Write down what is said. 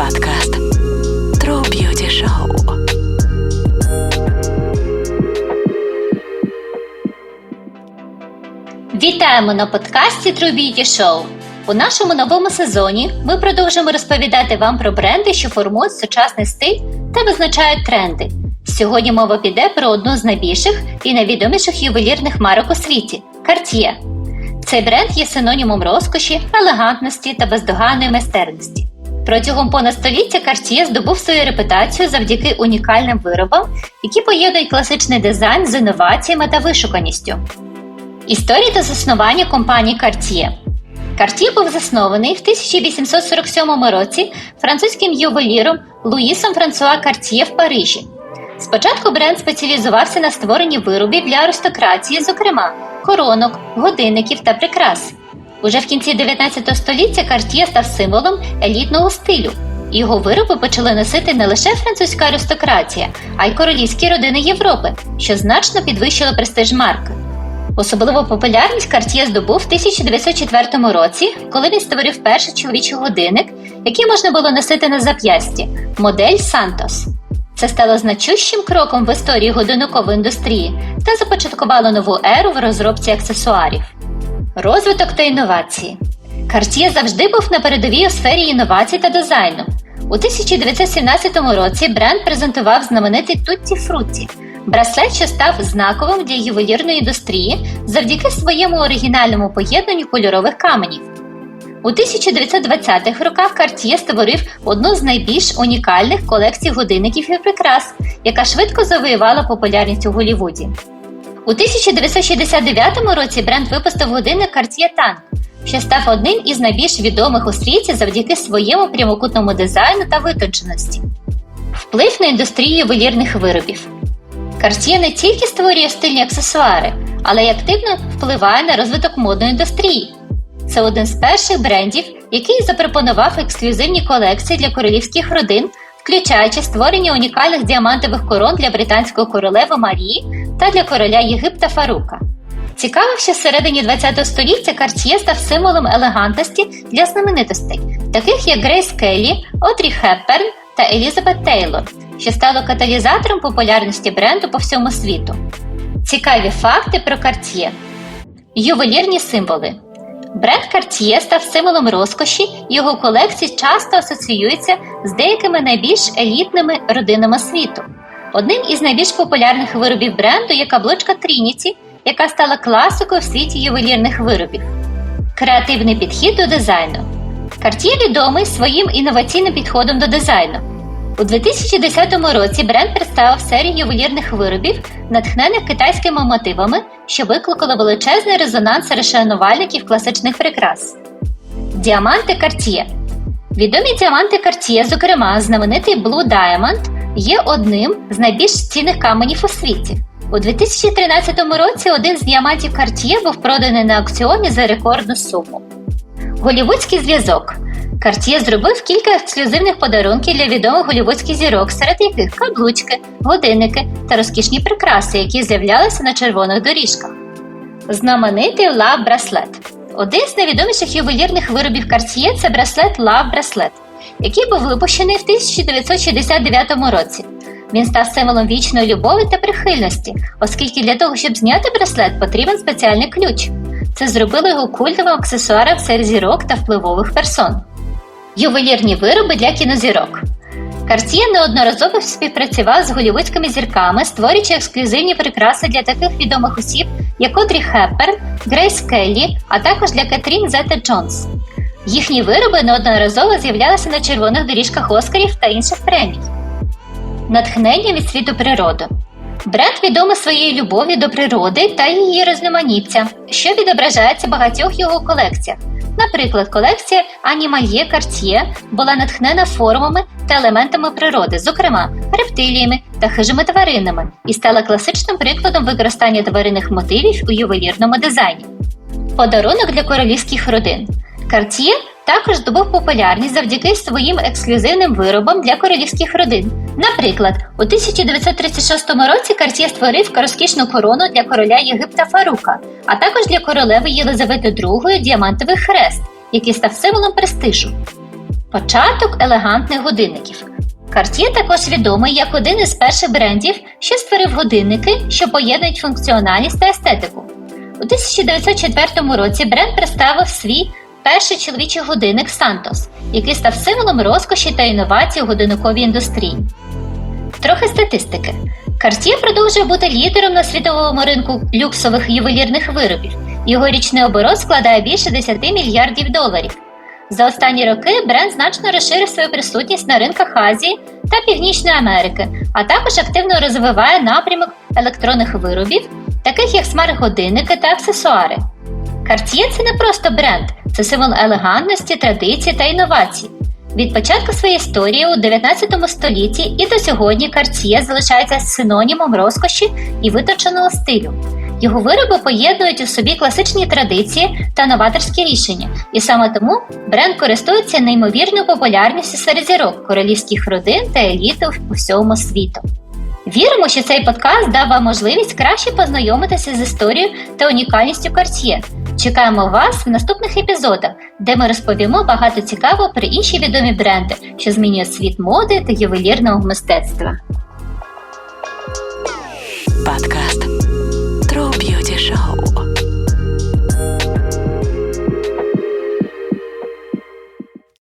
подкаст True Beauty Show. Вітаємо на подкасті True Beauty Show. У нашому новому сезоні ми продовжуємо розповідати вам про бренди, що формують сучасний стиль та визначають тренди. Сьогодні мова піде про одну з найбільших і найвідоміших ювелірних марок у світі Cartier. Цей бренд є синонімом розкоші, елегантності та бездоганної майстерності. Протягом понад століття Cartier здобув свою репутацію завдяки унікальним виробам, які поєднують класичний дизайн з інноваціями та вишуканістю. Історія та заснування компанії Cartier Cartier був заснований в 1847 році французьким ювеліром Луїсом Франсуа Cartier в Парижі. Спочатку бренд спеціалізувався на створенні виробів для аристократії, зокрема коронок, годинників та прикрас. Уже в кінці 19 століття Cartier став символом елітного стилю. Його вироби почали носити не лише французька аристократія, а й королівські родини Європи, що значно підвищило престиж марки. Особливу популярність Cartier здобув в 1904 році, коли він створив перший чоловічий годинник, який можна було носити на зап'ясті модель Santos. Це стало значущим кроком в історії годинникової індустрії та започаткувало нову еру в розробці аксесуарів. Розвиток та інновації. Cartier завжди був на передовій у сфері інновацій та дизайну. У 1917 році бренд презентував знаменитий Tutti Frutti – браслет, що став знаковим для ювелірної індустрії завдяки своєму оригінальному поєднанню кольорових каменів. У 1920-х роках Cartier створив одну з найбільш унікальних колекцій годинників і прикрас, яка швидко завоювала популярність у Голлівуді. У 1969 році бренд випустив годинник Cartier Tank, що став одним із найбільш відомих у світі завдяки своєму прямокутному дизайну та витонченості. Вплив на індустрію ювелірних виробів. Cartier не тільки створює стильні аксесуари, але й активно впливає на розвиток модної індустрії. Це один з перших брендів, який запропонував ексклюзивні колекції для королівських родин, включаючи створення унікальних діамантових корон для британської королеви Марії та для короля Єгипта Фарука. Цікаво, що всередині ХХ століття Cartier став символом елегантності для знаменитостей, таких як Грейс Келлі, Одрі Хепберн та Елізабет Тейлор, що стало каталізатором популярності бренду по всьому світу. Цікаві факти про Cartier. Ювелірні символи. Бренд Cartier став символом розкоші, його колекції часто асоціюються з деякими найбільш елітними родинами світу. Одним із найбільш популярних виробів бренду є каблучка Trinity, яка стала класикою в світі ювелірних виробів. Креативний підхід до дизайну. Cartier відомий своїм інноваційним підходом до дизайну. У 2010 році бренд представив серію ювелірних виробів, натхнених китайськими мотивами, що викликало величезний резонанс серед шанувальників класичних прикрас. Діаманти Cartier Відомі діаманти Cartier, зокрема, знаменитий Blue Diamond, є одним з найбільш цінних каменів у світі. У 2013 році один з діамантів Cartier був проданий на аукціоні за рекордну суму. Голівудський зв'язок Cartier зробив кілька ексклюзивних подарунків для відомих голівудських зірок, серед яких каблучки, годинники та розкішні прикраси, які з'являлися на червоних доріжках. Знаменитий Love Bracelet Один з найвідоміших ювелірних виробів Cartier – це браслет Love Bracelet, який був випущений в 1969 році. Він став символом вічної любові та прихильності, оскільки для того, щоб зняти браслет, потрібен спеціальний ключ. Це зробило його культовим аксесуаром серед зірок та впливових персон. Ювелірні вироби для кінозірок. Cartier неодноразово співпрацював з голівудськими зірками, створюючи ексклюзивні прикраси для таких відомих осіб, як Одрі Хепберн, Грейс Келлі, а також для Кетрін Зета Джонс. Їхні вироби неодноразово з'являлися на червоних доріжках Оскарів та інших премій. Натхнення від світу природи. Бренд відомий своєю любов'ю до природи та її різноманіття, що відображається в багатьох його колекціях. Наприклад, колекція Animalier Cartier була натхнена формами та елементами природи, зокрема рептиліями та хижими тваринами, і стала класичним прикладом використання тваринних мотивів у ювелірному дизайні. Подарунок для королівських родин. Cartier також здобув популярність завдяки своїм ексклюзивним виробам для королівських родин. Наприклад, у 1936 році Cartier створив розкішну корону для короля Єгипта Фарука, а також для королеви Єлизавети II діамантовий хрест, який став символом престижу. Початок елегантних годинників. Cartier також відомий як один із перших брендів, що створив годинники, що поєднують функціональність та естетику. У 1904 році бренд представив свій перший чоловічий годинник Santos, який став символом розкоші та інновацій у годинниковій індустрії. Трохи статистики. Cartier продовжує бути лідером на світовому ринку люксових ювелірних виробів. Його річний оборот складає більше 10 мільярдів доларів. За останні роки бренд значно розширив свою присутність на ринках Азії та Північної Америки, а також активно розвиває напрямок електронних виробів, таких як смарт-годинники та аксесуари. Cartier – це не просто бренд, це символ елегантності, традицій та інновацій. Від початку своєї історії у 19 столітті і до сьогодні Cartier залишається синонімом розкоші і виточеного стилю. Його вироби поєднують у собі класичні традиції та новаторські рішення, і саме тому бренд користується неймовірною популярністю серед зірок королівських родин та еліти у всьому світу. Віримо, що цей подкаст дав вам можливість краще познайомитися з історією та унікальністю Cartier. Чекаємо вас в наступних епізодах, де ми розповімо багато цікавого про інші відомі бренди, що змінюють світ моди та ювелірного мистецтва. Подкаст True Beauty Show.